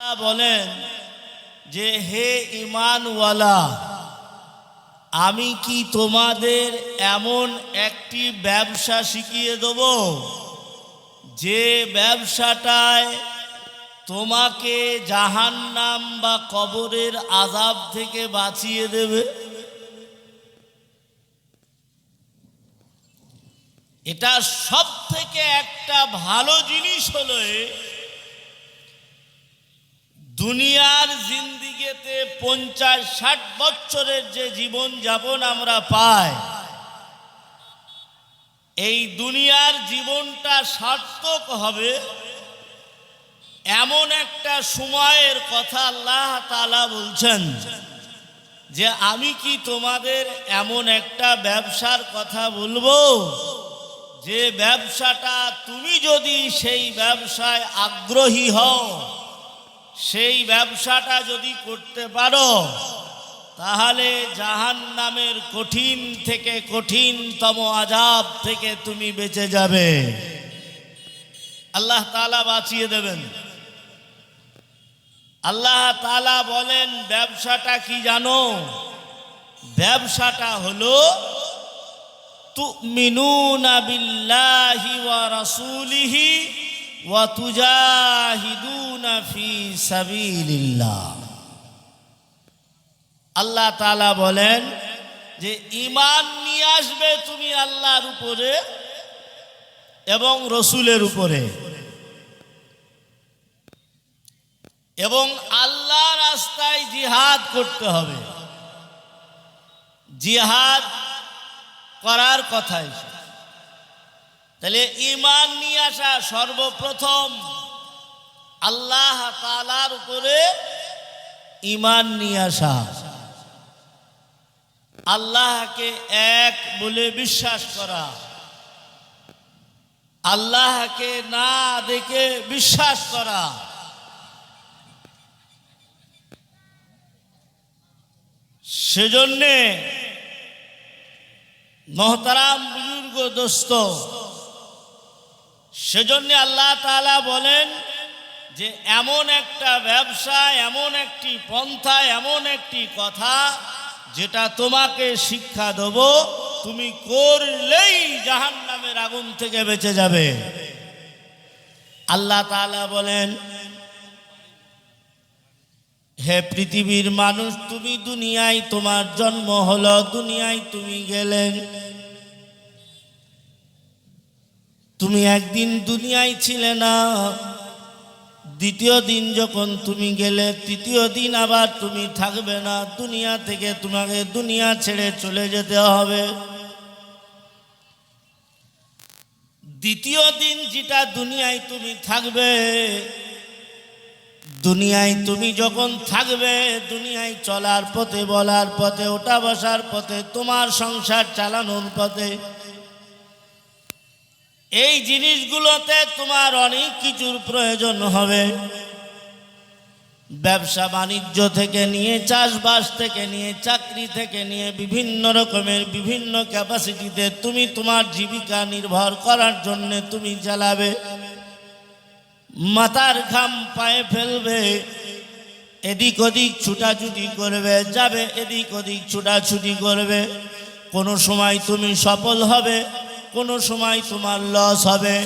বলেন যে, হে ইমানওয়ালা আমি কি তোমাদের এমন একটি ব্যবসা শিখিয়ে দেব যে ব্যবসাটায় তোমাকে জাহান্নাম বা কবরের আজাব থেকে বাঁচিয়ে দেবে? এটা সব থেকে একটা ভালো জিনিস হলো দুনিয়ার জিন্দিগিতে পঞ্চাশ ষাট বছরের যে জীবন যাপন আমরা পাই, এই দুনিয়ার জীবনটা সার্থক হবে এমন একটা সময়ের কথা আল্লাহ তালা বলছেন যে আমি কি তোমাদের এমন একটা ব্যবসার কথা বলব? যে ব্যবসাটা তুমি যদি সেই ব্যবসায় আগ্রহী হও সেই ব্যবসাটা যদি করতে পারো, তাহলে জাহান নামের কঠিন থেকে কঠিনতম আজাব থেকে তুমি বেঁচে যাবে। আল্লাহ তালা বাঁচিয়ে দেবেন। আল্লাহ তালা বলেন, ব্যবসাটা কি জানো? ব্যবসাটা হলো, তুমিনুনা বিল্লাহি ওয়া রাসূলিহি ওয়া আল্লাহ তালা বলেন যে ইমান নিয়ে আসবে তুমি আল্লাহর উপরে এবং রসুলের উপরে। এবং আল্লাহ রাস্তায় জিহাদ করতে হবে। জিহাদ করার কথা এসে তাহলে ইমান নিয়ে আসা সর্বপ্রথম আল্লাহ তালার উপরে ইমান নিয়ে আসা। আল্লাহকে এক বলে বিশ্বাস করা। আল্লাহকে না দেখে বিশ্বাস করা। সেজন্যে মহতারাম বুজুর্গ দোস্ত, সেজন্য আল্লাহ তাআলা বলেন যে এমন একটা ব্যবসা, এমন একটি পন্থা, এমন একটি কথা যেটা তোমাকে শিক্ষা দেব, তুমি করলেই জাহান নামের আগুন থেকে বেঁচে যাবে। আল্লাহ তাআলা বলেন, হে পৃথিবীর মানুষ, তুমি দুনিয়ায় তোমার জন্ম হলো, দুনিয়ায় তুমি গেলেন তুমি একদিন দুনিয়ায় ছিলে না দ্বিতীয় দিন যখন তুমি গেলে, তৃতীয় দিন আবার তুমি থাকবে না। দুনিয়া থেকে তোমাকে দুনিয়া ছেড়ে চলে যেতে হবে। দ্বিতীয় দিন যেটা দুনিয়ায় তুমি থাকবে, দুনিয়ায় তুমি যখন থাকবে, দুনিয়ায় চলার পথে, বলার পথে ওটা বসার পথে, তোমার সংসার চালানোর পথে এই জিনিসগুলোতে তোমার অনেক কিছুর প্রয়োজন হবে। ব্যবসা বাণিজ্য থেকে নিয়ে, চাষবাস থেকে নিয়ে, চাকরি থেকে নিয়ে, বিভিন্ন রকমের, বিভিন্ন ক্যাপাসিটিতে তুমি তোমার জীবিকা নির্ভর করার জন্য তুমি চালাবে। মাথার ঘাম পায়ে ফেলবে, এদিক ওদিক ছুটাছুটি করবে, যাবে এদিক ওদিক ছুটাছুটি করবে। কোনো সময় তুমি সফল হবে কোনো সময় তোমার লস হবে।